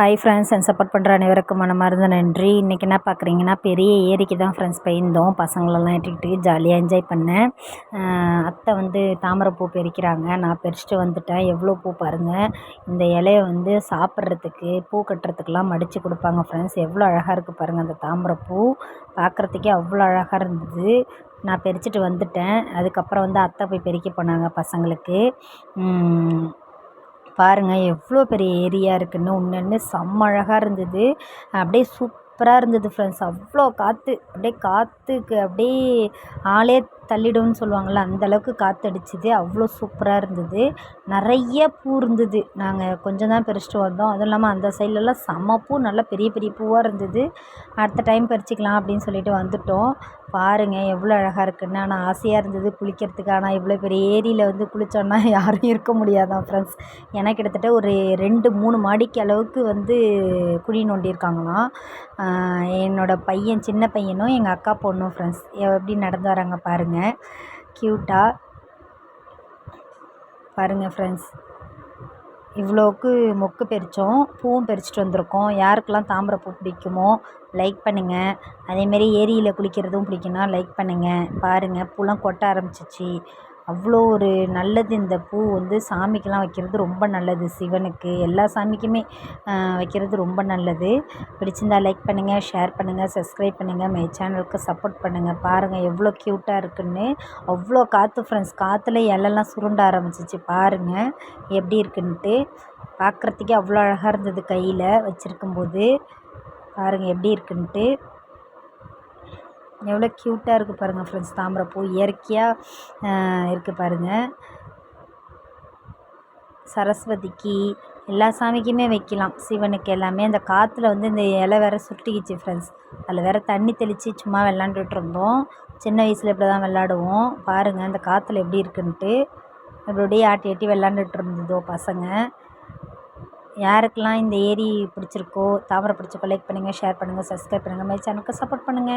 Hi friends என் support பண்ணுற அனைவருக்கும் மனமார்ந்த நன்றி. இன்றைக்கி என்ன பார்க்குறீங்கன்னா பெரிய ஏரிக்கு தான் ஃப்ரெண்ட்ஸ் போயிருந்தோம் பசங்களெல்லாம் இட்டுக்கிட்டு ஜாலியாக என்ஜாய் பண்ணேன். அத்தை வந்து தாமரைப்பூ பறிக்கிறாங்க. நான் பறிச்சுட்டு வந்துட்டேன். எவ்வளோ பூ பாருங்கள் இந்த இலையை வந்து சாப்பிட்றதுக்கு பூ கட்டுறதுக்கெலாம் மடித்து கொடுப்பாங்க ஃப்ரெண்ட்ஸ் எவ்வளோ அழகாக இருக்குது பாருங்கள் அந்த தாமரைப்பூ. பார்க்குறதுக்கே அவ்வளோ அழகாக இருந்தது. நான் பறிச்சுட்டு வந்துட்டேன். அதுக்கப்புறம் வந்து அத்தை போய் பெருக்கி போனாங்க பசங்களுக்கு. பாருங்கள் எவ்வளோ பெரிய ஏரியா இருக்குன்னு. ஒன்று செம்ம அழகாக இருந்தது. அப்படியே சூப்பராக இருந்தது ஃப்ரெண்ட்ஸ் அவ்வளோ காற்று அப்படியே காற்றுக்கு அப்படியே ஆளே தள்ளிடும்னு சொல்லுவாங்கள்ல அந்த அளவுக்கு அவ்வளோ சூப்பராக இருந்தது. நிறைய பூ இருந்தது. நாங்கள் கொஞ்சம் தான் பறிச்சிட்டு வந்தோம். அதுவும் இல்லாமல் அந்த சைட்லலாம் செம்ம பூ நல்லா பெரிய பெரிய பூவாக இருந்தது. அடுத்த டைம் பறிச்சுக்கலாம் அப்படின்னு சொல்லிட்டு வந்துட்டோம். பாருங்கள் எவ்வளோ அழகாக இருக்குன்னு. ஆனால் ஆசையாக இருந்தது குளிக்கிறதுக்கு. ஆனால் இவ்வளோ பெரிய ஏரியில் வந்து குளித்தோன்னா யாரும் இருக்க முடியாதான் ஃப்ரெண்ட்ஸ் ஏன்னா கிட்டத்தட்ட ஒரு ரெண்டு மூணு மாடிக்கு அளவுக்கு வந்து குழி நோண்டியிருக்காங்களாம். என்னோடய பையன் சின்ன பையனும் எங்கள் அக்கா பொண்ணும் ஃப்ரெண்ட்ஸ் எப்படி நடந்து வராங்க பாருங்கள் க்யூட்டாக பாருங்கள் ஃப்ரெண்ட்ஸ் இவ்வளோக்கு மொக்கு பறித்தோம் பூவும் பறிச்சுட்டு வந்திருக்கோம். யாருக்கெல்லாம் தாமரைப்பூ பிடிக்குமோ லைக் பண்ணுங்கள் அதேமாரி ஏரியில் குளிக்கிறதும் பிடிக்கும்னா லைக் பண்ணுங்கள் பாருங்கள் பூலாம் கொட்ட ஆரம்பிச்சிச்சு. அவ்வளோ ஒரு நல்லது இந்த பூ வந்து சாமிக்கெலாம் வைக்கிறது ரொம்ப நல்லது. சிவனுக்கு எல்லா சாமிக்குமே வைக்கிறது ரொம்ப நல்லது. பிடிச்சிருந்தா லைக் பண்ணுங்கள் ஷேர் பண்ணுங்கள் சப்ஸ்கிரைப் பண்ணுங்கள் மை சேனலுக்கு சப்போர்ட் பண்ணுங்கள் பாருங்கள் எவ்வளோ க்யூட்டாக இருக்குன்னு. அவ்வளோ காற்று ஃப்ரெண்ட்ஸ் காற்றுல இலெல்லாம் சுருண்ட ஆரம்பிச்சிச்சு பாருங்கள் எப்படி இருக்குன்ட்டு. பார்க்குறதுக்கே அவ்வளோ அழகாக இருந்தது கையில் வச்சுருக்கும்போது. பாருங்கள் எப்படி இருக்குன்ட்டு. எவ்வளோ க்யூட்டாக இருக்குது பாருங்கள் ஃப்ரெண்ட்ஸ் தாமரைப்பூ இயற்கையாக இருக்குது பாருங்கள் சரஸ்வதிக்கு எல்லா சாமிக்குமே வைக்கலாம். சிவனுக்கு எல்லாமே. அந்த காற்றுல வந்து இந்த இலை வேற சுருட்டிக்கிச்சு ஃப்ரெண்ட்ஸ் அதில் வேற தண்ணி தெளித்து சும்மா விளாண்டுட்டு இருந்தோம். சின்ன வயசில் இப்படி தான் விளாடுவோம் பாருங்கள் அந்த காற்றுல எப்படி இருக்குன்ட்டு. அப்படியே ஆட்டி ஆட்டி விளாண்டுட்டு இருந்ததோ பசங்க. யாருக்கெல்லாம் இந்த ஏரி பிடிச்சிருக்கோ தாமரை பிடிச்சிருக்கோ லைக் பண்ணுங்கள் ஷேர் பண்ணுங்கள் சப்ஸ்கிரைப் பண்ணுங்கள் மை சேனலுக்கு சப்போர்ட் பண்ணுங்கள்